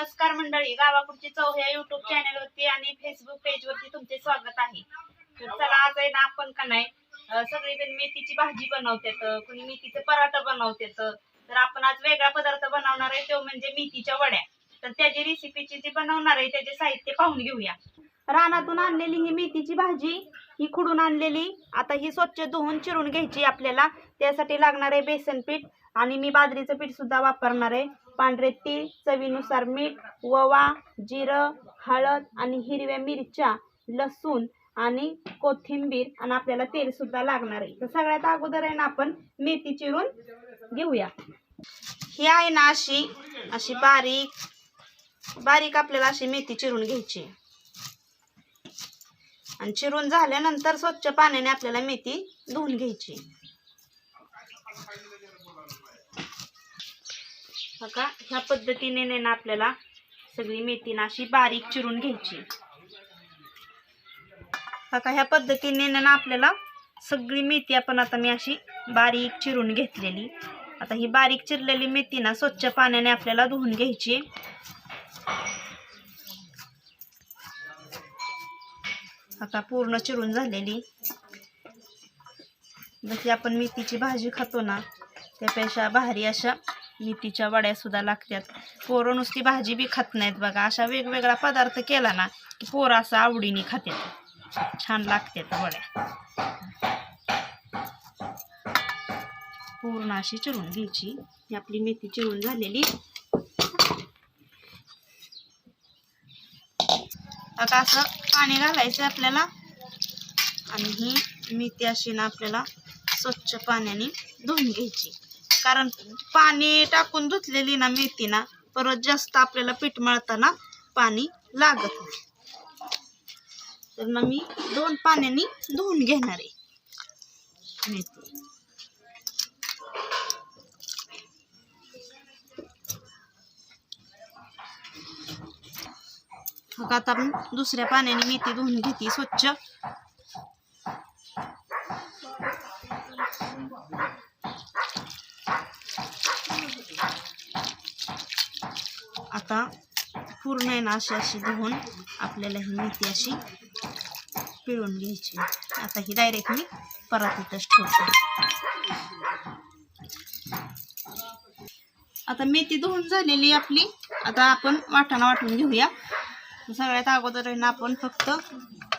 नमस्कार मंडळी गावाकडची चव ह्या युट्यूब चॅनल वरती आणि फेसबुक पेज वरती तुमचे स्वागत आहे. तर चला आज आहे ना आपण का नाही सगळेजण मेथीची भाजी बनवतात कुणी मेथीचे पराठा बनवतात. तर आपण आज वेगळा पदार्थ बनवणार आहे तो म्हणजे मेथीच्या वड्या. तर त्याची रेसिपीची जी बनवणार आहे त्याचे साहित्य पाहून घेऊया. रानातून आणलेली ही मेथीची भाजी ही खुडून आणलेली आता ही स्वच्छ धुवून चिरून घ्यायची आपल्याला. त्यासाठी लागणार आहे बेसन पीठ आणि मी बाजरीचं पीठ सुद्धा वापरणार आहे. पांढरे तीळ चवीनुसार मीठ ववा जिरं हळद आणि हिरव्या मिरच्या लसूण आणि कोथिंबीर आणि आपल्याला तेल सुद्धा लागणार आहे. तर सगळ्यात अगोदर आहे ना आपण मेथी चिरून घेऊया. ही आहे ना अशी अशी बारीक बारीक आपल्याला अशी मेथी चिरून घ्यायची. आणि चिरून झाल्यानंतर स्वच्छ पाण्याने आपल्याला मेथी धुवून घ्यायची. बघा ह्या पद्धतीने ने ना आपल्याला सगळी मेथी ना अशी बारीक चिरून घ्यायची. बघा ह्या पद्धतीने ना आपल्याला सगळी मेथी आपण आता मी अशी बारीक चिरून घेतलेली. आता ही बारीक चिरलेली मेथी ना स्वच्छ पाण्याने आपल्याला धुवून घ्यायची. आता पूर्ण चिरून झालेली. जशी आपण मेथीची भाजी खातो ना त्यापेक्षा भारी अशा मेथीच्या वड्या सुद्धा लागतात पोरं नुसती भाजी बी खात नाहीत बघा. अशा वेगवेगळा पदार्थ केला ना की पोरं असं आवडीने खातात छान लागतात वड्या. पूर्ण अशी चिरून घ्यायची. ही आपली मेथी चिरून झालेली. आता असं पाणी घालायचं आपल्याला. आणि ही मेथी अशी ना आपल्याला स्वच्छ पाण्याने धुवून घ्यायची. कारण पाणी टाकून धुतलेली ना मेथी ना परत जास्त आपल्याला पीठ मळताना पाणी लागत नाही. तर ना मी दोन पाण्याने धुवून घेणार आहे. मेथी मग आता आपण दुसऱ्या पाण्याने मेथी धुवून घेते स्वच्छ. आता पूर्ण आहे ना अशी अशी धुवून आपल्याला ही मेथी अशी पिळून घ्यायची. आता ही डायरेक्ट मी परातीतच ठेवते. आता मेथी धुवून झालेली आपली. आता आपण वाटाणा वाटून घेऊया. सगळ्यात अगोदर आहे ना आपण फक्त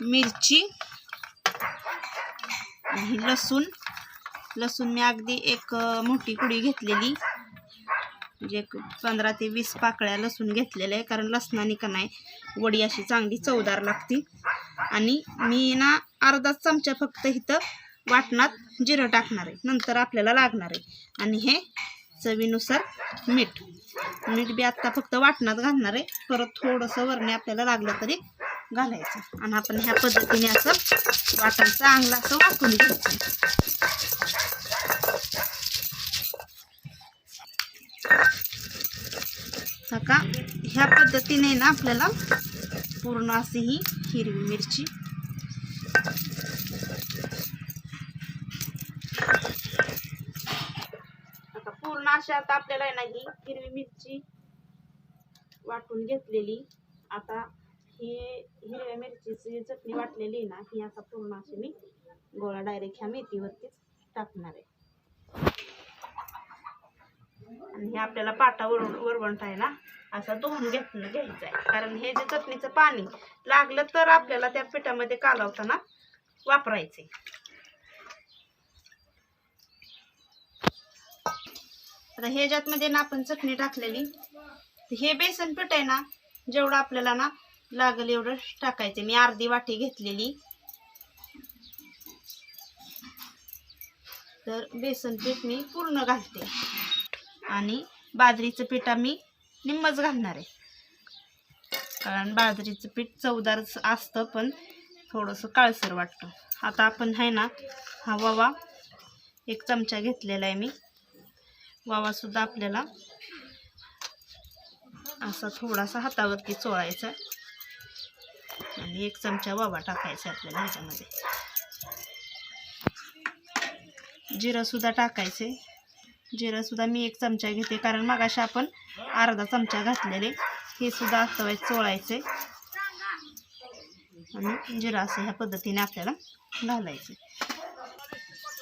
मिरची आणि लसूण. लसूण मी अगदी एक मोठी कुडी घेतलेली. म्हणजे पंधरा ते वीस पाकळ्या लसूण घेतलेल्या आहे कारण लसणाने का नाही वडी अशी चांगली चवदार लागती. आणि मी ना अर्धा चमचा फक्त इथं वाटणात जिरं टाकणार आहे. नंतर आपल्याला लागणार आहे. आणि हे चवीनुसार मीठ. मीठ बी आत्ता फक्त वाटणात घालणार आहे. परत थोडंसं वरणे आपल्याला लागलं तरी घालायचं. आणि आपण ह्या पद्धतीने असं वाटण चांगलं असं वाटून घ्यायचं. का? ह्या पद्धतीने ना आपल्याला पूर्ण अशी ही हिरवी मिरची. आता पूर्ण अशी आता आपल्याला आहे ना ही हिरवी मिरची वाटून घेतलेली. आता ही हिरव्या मिरचीची चटणी वाटलेली आहे ना ही आता पूर्ण अशी मी गोळा डायरेक्ट ह्या मेथीवरतीच टाकणार आहे. आणि हे आपल्याला पाटा वर वरवंट आहे ना असा धुवून घेत घ्यायचा आहे कारण हे जे चटणीचं पाणी लागलं तर आपल्याला त्या पिठामध्ये कालवताना वापरायचे आता हे ज्यातमध्ये ना आपण चटणी टाकलेली हे बेसन पीठ आहे ना जेवढं आपल्याला ना लागेल एवढं टाकायचं मी अर्धी वाटी घेतलेली. तर बेसन पीठ मी पूर्ण घालते. आणि बाजरीचं पीठ आम्ही निम्मच घालणार आहे. कारण बाजरीचं पीठ चवदार असतं पण थोडंसं काळसर वाटतं. आता आपण आहे ना हा ववा एक चमचा घेतलेला आहे मी. वावासुद्धा आपल्याला असा थोडासा हातावरती चोळायचा आणि एक चमचा वावा टाकायचा आपल्याला ह्याच्यामध्ये. जिरंसुद्धा टाकायचे. जिरंसुद्धा मी एक चमचा घेते. कारण मगाशी आपण अर्धा चमचा घातलेले. हे सुद्धा असं चोळायचे आणि जिरा असं ह्या पद्धतीने आपल्याला घालायचे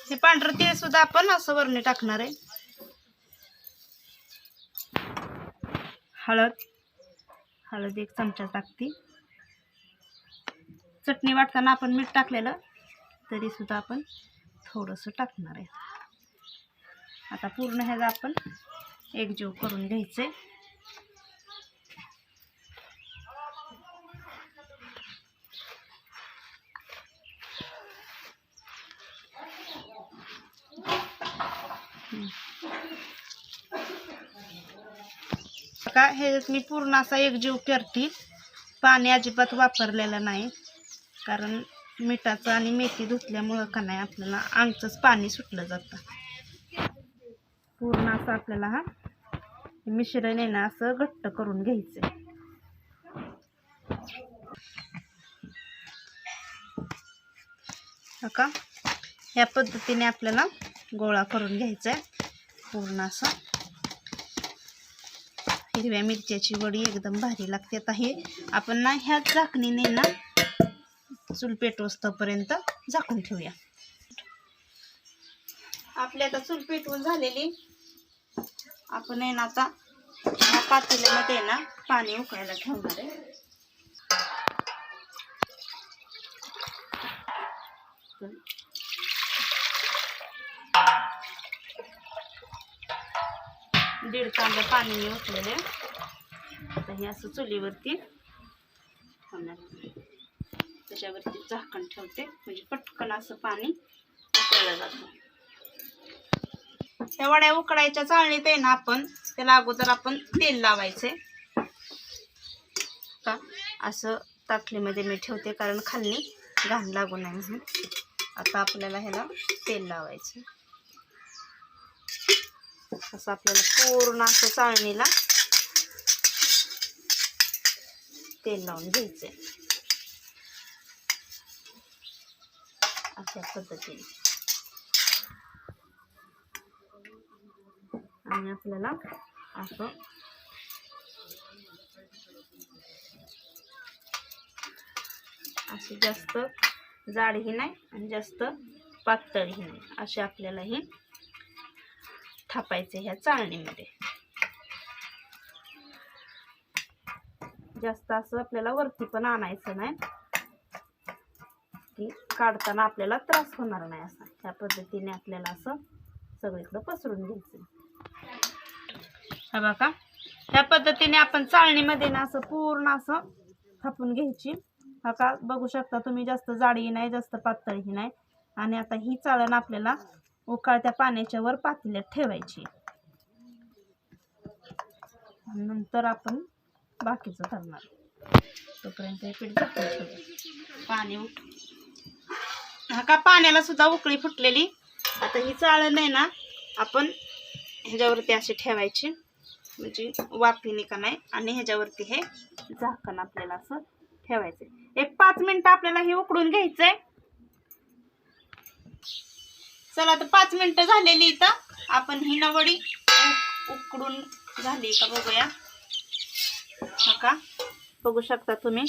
हे पांढरं तेल सुद्धा आपण असं वरणी टाकणार आहे. हळद. हळद एक चमचा टाकते. चटणी वाटताना आपण मीठ टाकलेलं तरी सुद्धा आपण थोडंसं टाकणार आहे. आता पूर्ण ह्याचा आपण एकजीव करून घ्यायचे. का हे मी पूर्ण असा एकजीव करते. पाणी अजिबात वापरलेलं नाही. कारण मिठाचं आणि मेथी धुतल्यामुळं का नाही आपल्याला आमचंच पाणी सुटलं जातं. पूर्ण असं आपल्याला हा मिश्रण आहे ना असं घट्ट करून घ्यायचं का? ह्या पद्धतीने आपल्याला गोळा करून घ्यायचा आहे पूर्ण असा. हिरव्या मिरच्याची वडी एकदम भारी लागते. आता हे आपण ना ह्या झाकणीने ना चूल पेटवस्तपर्यंत झाकून ठेवूया. आपली आता चूल पेटवून झालेली. आपण आहे ना आता ह्या पातेल्यामध्ये ना पाणी उकळायला ठेवणार आहे. दीड कांदा पाणी मी उठलेले आता हे असं चुलीवरती होणार त्याच्यावरती झाकण ठेवते. म्हणजे पटकन असं पाणी उकळलं जातं. त्या वड्या उकडायच्या चाळणीत आहे ना आपण त्याला अगोदर आपण तेल लावायचे. का असं ताटलीमध्ये मी ठेवते कारण खाल्ली घाण लागू नये म्हणून. आता आपल्याला ह्याला तेल लावायचं. असं आपल्याला पूर्ण असं चाळणीला तेल लावून घ्यायचे अशा पद्धतीने. आणि आपल्याला असं असे जास्त जाडही नाही आणि जास्त पातळही नाही. असे आपल्याला हे थापायचे ह्या चाळणीमध्ये. जास्त असं आपल्याला वरती पण आणायचं नाही. की काढताना आपल्याला त्रास होणार नाही असा. त्या पद्धतीने आपल्याला असं सगळीकडं पसरून घ्यायचं. हा बघा. ह्या पद्धतीने आपण चाळणीमध्ये ना असं पूर्ण असं थापून घ्यायची. हा का बघू शकता तुम्ही जास्त जाडही नाही जास्त पातळही नाही. आणि आता ही चाळण आपल्याला उकाळत्या पाण्याच्या वर पातेल्यात ठेवायची. नंतर आपण बाकीचं करणार. तोपर्यंत हे पीठ पाणी उठ हा का पाण्याला सुद्धा उकळी फुटलेली. आता ही चाळण आहे ना आपण ह्याच्यावरती अशी ठेवायचे. म्हणजे वाफीने का नाही. आणि ह्याच्यावरती हे झाकण आपल्याला असं ठेवायचं एक पाच मिनिटं आपल्याला हे उकडून घ्यायचंय. चला तर पाच मिनिटं झालेली इथं. आपण ही नवडी उकडून झाली का बघूया. हा का? बघू शकता तुम्ही.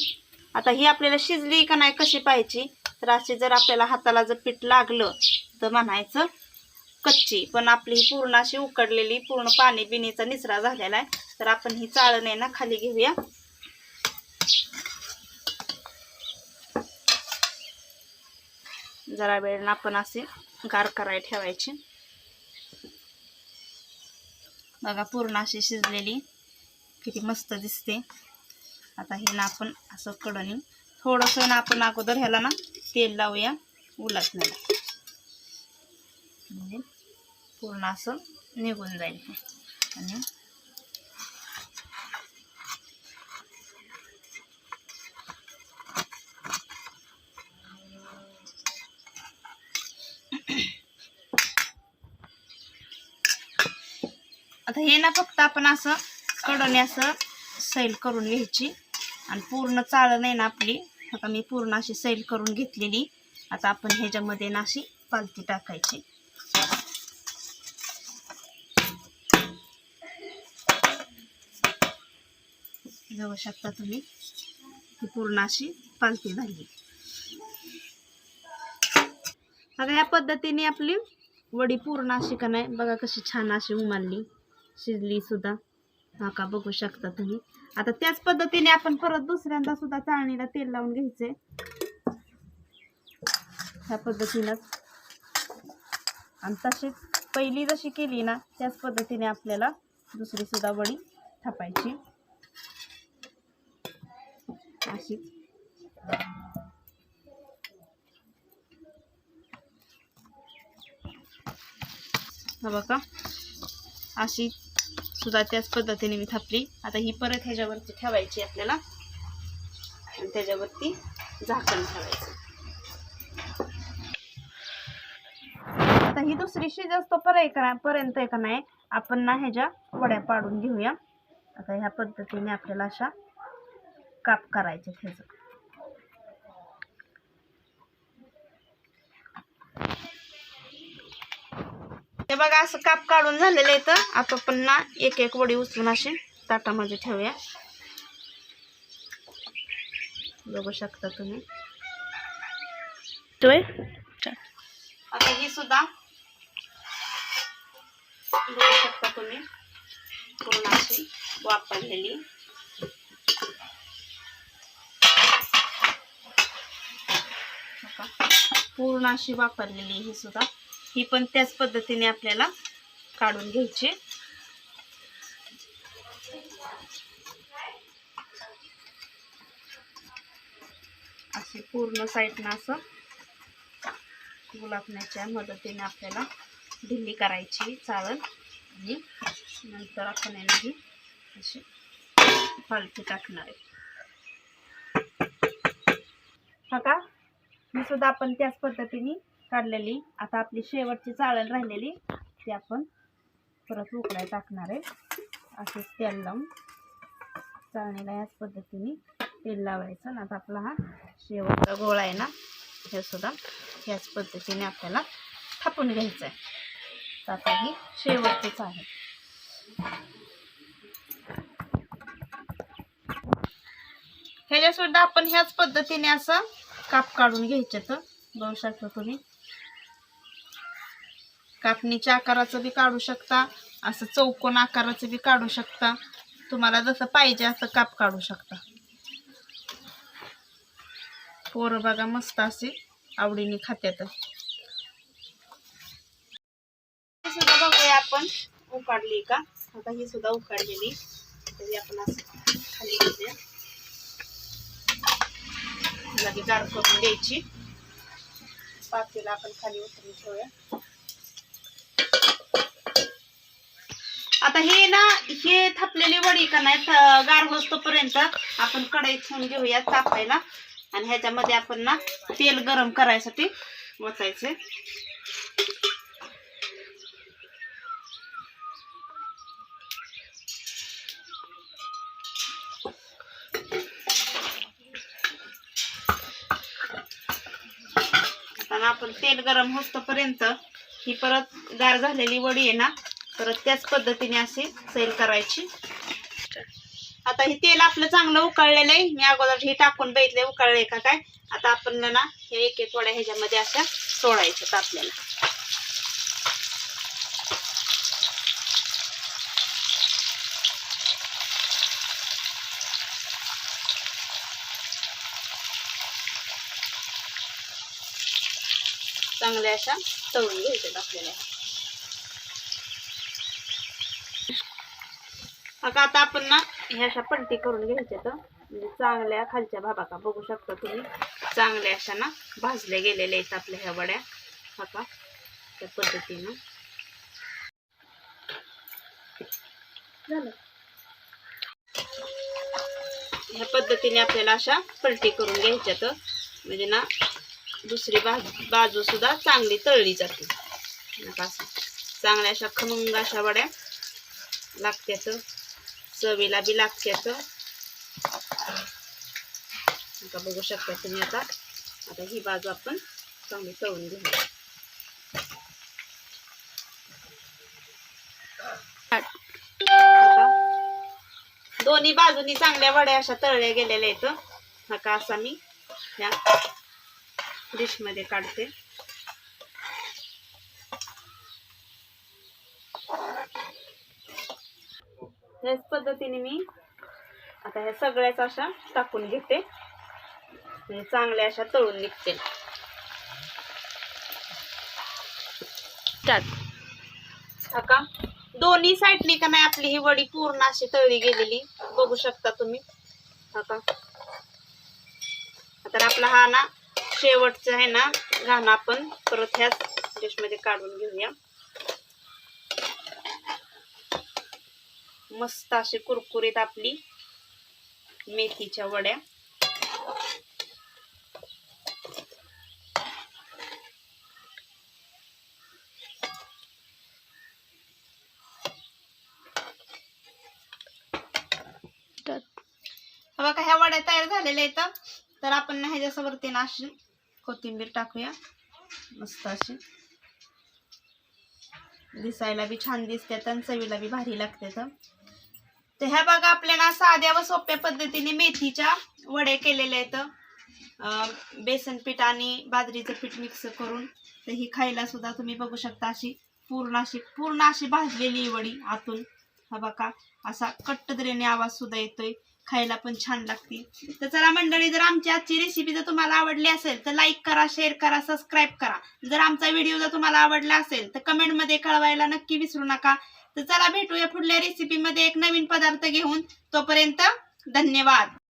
आता ही आपल्याला शिजली का नाही कशी पाहिजे तर अशी जर आपल्याला हाताला जर पीठ लागलं तर म्हणायचं कच्ची पण आपली ही पूर्ण अशी उकडलेली पूर्ण पाणी बिनीचा निचरा झालेला आहे. तर आपण ही चाळण आहे ना खाली घेऊया. जरा वेळ आपण असे गार करायला ठेवायची. बघा पूर्ण अशी शिजलेली. किती मस्त दिसते. आता हे ना आपण असं कडणी थोडंसं ना आपण अगोदर ह्याला ना तेल लावूया उलटण्याला. म्हणजे पूर्ण असं निघून जाईल हे. आणि आता हे ना फक्त आपण असं कडणे असं सैल करून घ्यायची. आणि पूर्ण चाळण आहे ना आपली. आता मी पूर्ण अशी सैल करून घेतलेली. आता आपण ह्याच्यामध्ये ना अशी पालती टाकायची. बघू शकता तुम्ही. ही पूर्ण अशी पालती झाली. आता ह्या पद्धतीने आपली वडी पूर्ण अशी का नाही? बघा कशी छान अशी उमालली शिजली सुद्धा. हा का बघू शकता तुम्ही. आता त्याच पद्धतीने आपण परत दुसऱ्यांदा सुद्धा चाळणीला तेल लावून घ्यायचे. ह्या पद्धतीनंच आणि तशीच पहिली जशी केली ना त्याच पद्धतीने आपल्याला दुसरी सुद्धा वडी थापायची. आहेत. हा बघा. अशी सुद्धा त्याच पद्धतीने मी थापली. आता ही परत ह्याच्यावरती ठेवायची आपल्याला. आणि त्याच्यावरती झाकण ठेवायचं. आता ही दुसरी शिजस तो पर्यंत पर्यंत आहे का नाही. आपण ना ह्याच्या वड्या पाडून घेऊया. आता ह्या पद्धतीने आपल्याला अशा काप करायचे ह्याचं हे बघा असं काप काढून झालेलं आहे तर आता पण ना एक एक वडी उचलून अशी ताटामध्ये ठेवूया. बघू शकता तुम्ही. आता ही सुद्धा बघू शकता तुम्ही. पूर्ण अशी वापरलेली बघा. पूर्ण अशी वापरलेली ही सुद्धा. ही पण त्याच पद्धतीने आपल्याला काढून घ्यायची. अशी पूर्ण साईडनं असं गुलाबण्याच्या मदतीने आपल्याला ढिल्ली करायची चावल आणि नंतर आपण याने ही अशी पालथी टाकणार आहे हा का ही सुद्धा आपण त्याच पद्धतीने काढलेली. आता आपली शेवटची चाळण राहिलेली. ती आपण परत उकडाय टाकणार आहे. असेच तेल लावून चाळणीला याच पद्धतीने तेल लावायचं. आता आपला हा शेवटचा गोळा आहे ना हे सुद्धा ह्याच पद्धतीने आपल्याला थापून घ्यायचं आहे. तर आता ही शेवटचीच आहे. ह्याच्यासुद्धा आपण ह्याच पद्धतीने असं काप काढून घ्यायचे तर बघू शकता तुम्ही कापणीच्या आकाराचं बी काढू शकता असं चौकोन आकाराचं बी काढू शकता. तुम्हाला जसं पाहिजे असं काप काढू शकता. पोरं बघा मस्त असे आवडीने खात्यात. सुद्धा बघूया आपण उकाडली का? आता ही सुद्धा उकाडलेली. तरी आपण असं खाली घेऊया. लगे गार करून द्यायची पातेला आपण खाली उतरून ठेवूया. आता हे ना हे थापलेली वडी का नाही गार होतोपर्यंत आपण कढई ठेवून घेऊया तापायला. आणि ह्याच्यामध्ये आपण ना तेल गरम करायसाठी ओतायचे आता आपण तेल गरम होतोपर्यंत ही परत गार झालेली वडी आहे ना परत त्याच पद्धतीने अशी सैल करायची. आता हे तेल आपलं चांगलं उकळलेलं आहे. मी अगोदर हे टाकून बघितले उकळले का काय? आता आपण ना हे एक एक वड्या ह्याच्यामध्ये अशा सोडायच्यात आपल्याला. चांगल्या अशा तळून घ्यायच्यात आपल्याला आता आता आपण ना ह्या अशा पलटी करून घ्यायच्यात. म्हणजे चांगल्या खालच्या भाबा का बघू शकता तुम्ही. चांगल्या अशा ना भाजल्या गेलेल्या आहेत आपल्या ह्या वड्या. आता त्या पद्धतीनं. झालं. ह्या पद्धतीने आपल्याला अशा पलटी करून घ्यायच्यात. म्हणजे ना दुसरी बाजू बाजू सुद्धा चांगली तळली जाते. असं. चांगल्या अशा खमंग अशा वड्या लागत्यात चवीला बी लागत्यात आता बघू शकता तुम्ही आता. आता ही बाजू आपण चांगली तळून घेऊ. दोन्ही बाजूनी चांगल्या वड्या अशा तळल्या गेलेल्या आहेत. नका असा मी. ह्या. डिशमध्ये काढते. ह्याच पद्धतीने मी आता ह्या सगळ्याच अशा टाकून घेते. म्हणजे चांगल्या अशा तळून निघते का दोन्ही साईडनी का नाही आपली ही वडी पूर्ण अशी तळली गेलेली. बघू शकता तुम्ही. हा का तर आपला हा ना शेवटचा आहे ना घाणा आपण परत ह्याच डिशमध्ये काढून घेऊया. मस्त अशी कुरकुरीत आपली मेथीच्या वड्या. बघा ह्या वड्या तयार झालेल्या आहेत. तर आपण ना ह्याच्यावरती ना अशी कोथिंबीर टाकूया. मस्त अशी. दिसायला बी छान दिसतात आणि चवीला बी भारी लागतात तर ह्या बघा आपल्याला साध्या व सोप्या पद्धतीने मेथीच्या वडे केलेले आहेत. अं, बेसन पीठ आणि बाजरीचं पीठ मिक्स करून तर ही खायला सुद्धा तुम्ही बघू शकता अशी पूर्ण अशी पूर्ण अशी भाजलेली वडी आतून. हा बघा असा कट्टदरीने आवाज सुद्धा येतोय. खायला पण छान लागते. तर चला मंडळी जर आमची आजची रेसिपी जर तुम्हाला आवडली असेल तर लाईक करा शेअर करा सबस्क्राईब करा. जर आमचा व्हिडिओ जर तुम्हाला आवडला असेल तर कमेंटमध्ये कळवायला नक्की विसरू नका. तर चला भेटूया पुढल्या रेसिपीमध्ये एक नवीन पदार्थ घेऊन. तोपर्यंत धन्यवाद.